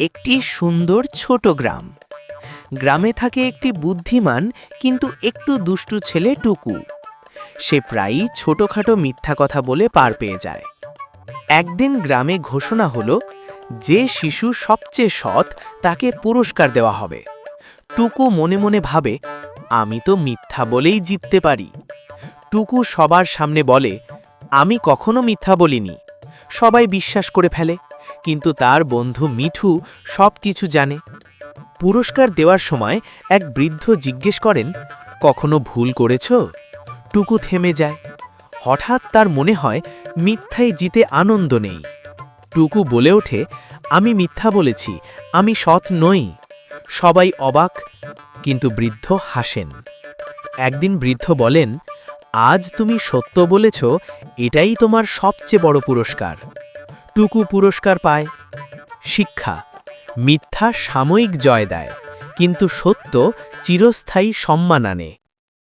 একটি সুন্দর ছোট গ্রাম। গ্রামে থাকে একটি বুদ্ধিমান কিন্তু একটু দুষ্টু ছেলে টুকু। সে প্রায়ই ছোটখাটো মিথ্যা কথা বলে পার পেয়ে যায়। একদিন গ্রামে ঘোষণা হলো, যে শিশু সবচেয়ে সৎ তাকে পুরস্কার দেওয়া হবে। টুকু মনে মনে ভাবে, আমি তো মিথ্যা বলেই জিততে পারি। টুকু সবার সামনে বলে, আমি কখনো মিথ্যা বলিনি। সবাই বিশ্বাস করে ফেলে। কিন্তু তার বন্ধু মিঠু সব কিছু জানে। পুরস্কার দেওয়ার সময় এক বৃদ্ধ জিজ্ঞেস করেন, কখনো ভুল করেছ? টুকু থেমে যায়। হঠাৎ তার মনে হয় মিথ্যায় জিতে আনন্দ নেই। টুকু বলে ওঠে, আমি মিথ্যা বলেছি, আমি সৎ নই। সবাই অবাক, কিন্তু বৃদ্ধ হাসেন। একদিন বৃদ্ধ বলেন আজ তুমি সত্য বলেছ, এটাই তোমার সবচেয়ে বড় পুরস্কার। টুকু পুরস্কার পায়। শিক্ষা। মিথ্যা সাময়িক জয় দেয়। কিন্তু সত্য চিরস্থায়ী সম্মান আনে।